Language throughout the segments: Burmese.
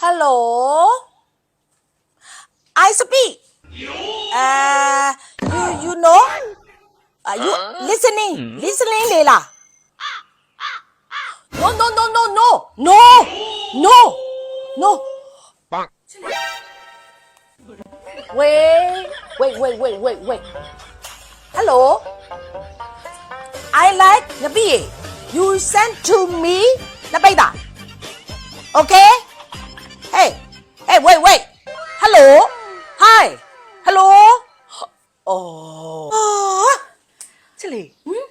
Hello I speak uh you you know are you listening listening လေလား no no no no no no no no wait wait wait wait wait wait hello I like ငပိရေ you send to me နပိတ်တာ okay hey hey wait wait hello hi hello oh ချစ်လေးဟမ်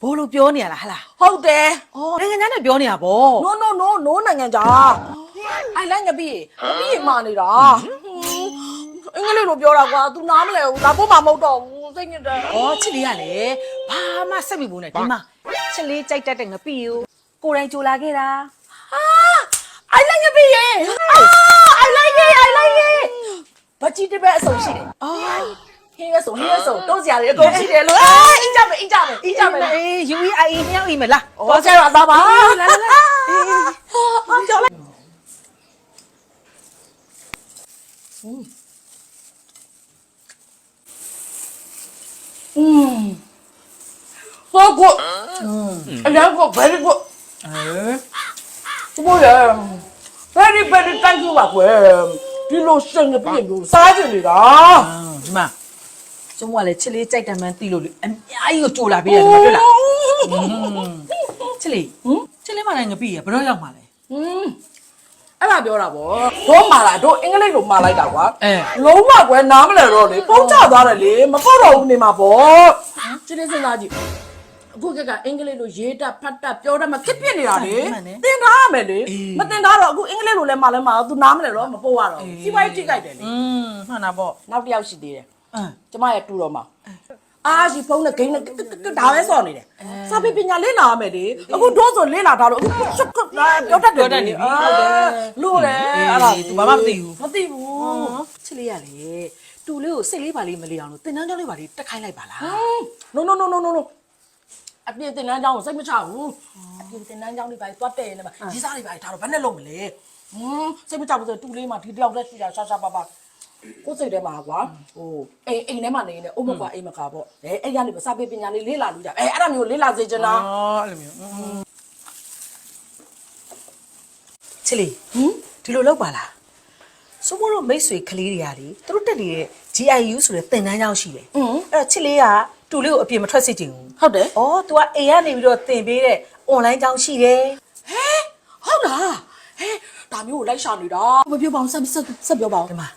ဘောလို့ပြောနေရလားဟလားဟုတ်တယ်အော်နိုင်ငံခြားနဲ့ပြောနေရဗော no no no no နိုင်ငံခြား I like ငပိရေငပိရေမှာနေတာအင်္ဂလိပ်လိုပြောတာကွာ तू နားမလဲဘူးဒါပို့မှာမဟုတ်တော့ဘူးစိတ်ညစ်တယ်ဩချစ်လေးကလည်းဘာမှစိတ်မပူနဲ့ဒီမှာချစ်လေးကြိုက်တတ်တဲ့ငပိကိုကိုယ်တိုင်ကြိုလာခဲ့တာ Ah, I like ငပိရေ Ah, I like it I like it ဘာကြည့်တဲ့ဘက်အစုံရှိတယ်အော်ဟင်းရဆုံဟင်းရဆုံတုံးစရာတွေအကုန်ရှိတယ်လို့အာအင်းကြမယ်အင်းကြမယ်အင်းကြမယ်အေးယူအီအိုင်မြောက်အိမ်မလားဟောဆရာသားပါလာလာလာအေးအာကြောက်လိုက်อืม so good အရင်က very good အဲဘိုးရ very very thank you ပါကွယ်ဒီလိုစင်နေပြည့်လို့စားကြနေတာဒီမှာကျုံးကလည်းချစ်လေးကြိုက်တယ်မှန်းသိလို့လေအများကြီးကိုကြိုလာပေးရတယ်မတွေ့လားချစ်လေးဟမ်ချစ်လေးမနိုင်ငပိရဘယ်တော့ရောက်မှာလဲอืมအဲ့ဒါပြောတာဗောတော့မာလာတို့အင်္ဂလိပ်လိုမှာလိုက်တာကွာအဲလုံးဝကွယ်နားမလဲတော့လေပုံချသွားတယ်လေမပေါ့တော့ဘူးနေမှာဗောကျင်းနေစင်သားကြည့် အခုကကအင်္ဂလိပ်လိုရေးတတ်ဖတ်တတ်ပြောတတ်မှခက်ပြစ်နေတာလေသင်ထားရမယ်လေမသင်ထားတော့အခုအင်္ဂလိပ်လိုလဲမှာလဲမှာသူနားမလဲတော့မပို့ရတော့စီးပွားရေးထိခိုက်တယ်လေอืมမှန်တာပေါ့နောက်တစ်ယောက်ရှိသေးတယ်အင်းကျမရဲ့တူတော်မှာအားရှိဖုန်းနဲ့ဂိမ်းနဲ့ဒါပဲစော်နေတယ်စာပေပညာလေ့လာရမယ်လေအခုတို့ဆိုလေ့လာထားလို့အခုရှုပ်ခပြောတတ်တယ်ပြောတတ်နေပြီဟုတ်တယ်လို့တယ်အေးအဲ့ဒါသူဘာမှမသိဘူးမသိဘူးချစ်လေးရလေတူလေးကိုစိတ်လေးပါလေးမလေးအောင်လို့တင်တန်းကြောင်းလေးပါလေးတက်ခိုင်းလိုက်ပါလား no no no no no no အပြင်တင်တန်းကြောင်းကိုစိတ်မချဘူးအပြင်တင်တန်းကြောင်းတွေပါတွတ်တယ်နေမှာရေးစားတွေပါဒါတော့ဘယ်နဲ့လုပ်မလဲဟွန်းစိတ်မချဘူးဆိုတူလေးမှာဒီတယောက်လက်ရှိတာရှာရှာပါပါကိုယ်စိတ်ထဲမှာကွာဟိုအိမ်အိမ်ထဲမှာနေနေအုပ်မကွာအိမ်မကာပေါ့အဲအဲ့ရနေစာပေပညာလေးလေ့လာလို့ကြအဲအဲ့ဒါမျိုးလေ့လာစေချင်တာအော်အဲ့လိုမျိုးချစ်လေးဟင်ဒီလိုလောက်ပါလားဆိုမို့တော့မိတ်ဆွေကလေးတွေရာလေသူတို့တက်နေတဲ့ GIU ဆိုတဲ့သင်တန်းရောက်ရှိတယ်အဲ့တော့ချစ်လေးက တူလေးကိုအပြင်မထွက်စေချင်ဘူးဟုတ်တယ်။အော် तू ကအိမ်ကနေပြီးတော့တင်ပေးတဲ့ online ကြောင်းရှိတယ်ဟဲဟုတ်လားဟဲဒါမျိုးကိုလိုက်ရှာနေတာမပြောပါအောင်ဆက်ဆက်ဆက်ပြောပါအောင်ဒီမှာ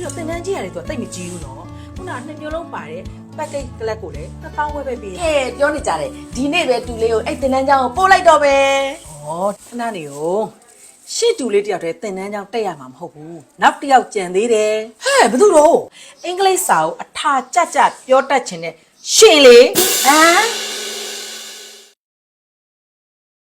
ပြီးတော့တင်တန်းကြီးရတယ် तू တိတ်မကြည့်ဘူးနော်။ခုနကနှစ်မျိုးလုံးပါတဲ့ package ကလပ်ကိုလည်းတစ်ပေါင်းဝဲပဲပေးတယ်ကဲပြောနေကြတယ်ဒီနေ့ပဲတူလေးကိုအဲ့တင်တန်းချောင်းကိုပို့လိုက်တော့ပဲ။ဩခဏနေကိုရှေ့တူလေးတယောက်တည်းတင်တန်းကြောင်းတက်ရမှာမဟုတ်ဘူး။နောက်တစ်ယောက်ကြံသေးတယ်ဟဲ့ဘယ်သူတော့။အင်္ဂလိပ်စာကိုအထာကြကြပြောတတ်ခြင်းနဲ့ရှင်လေဟမ်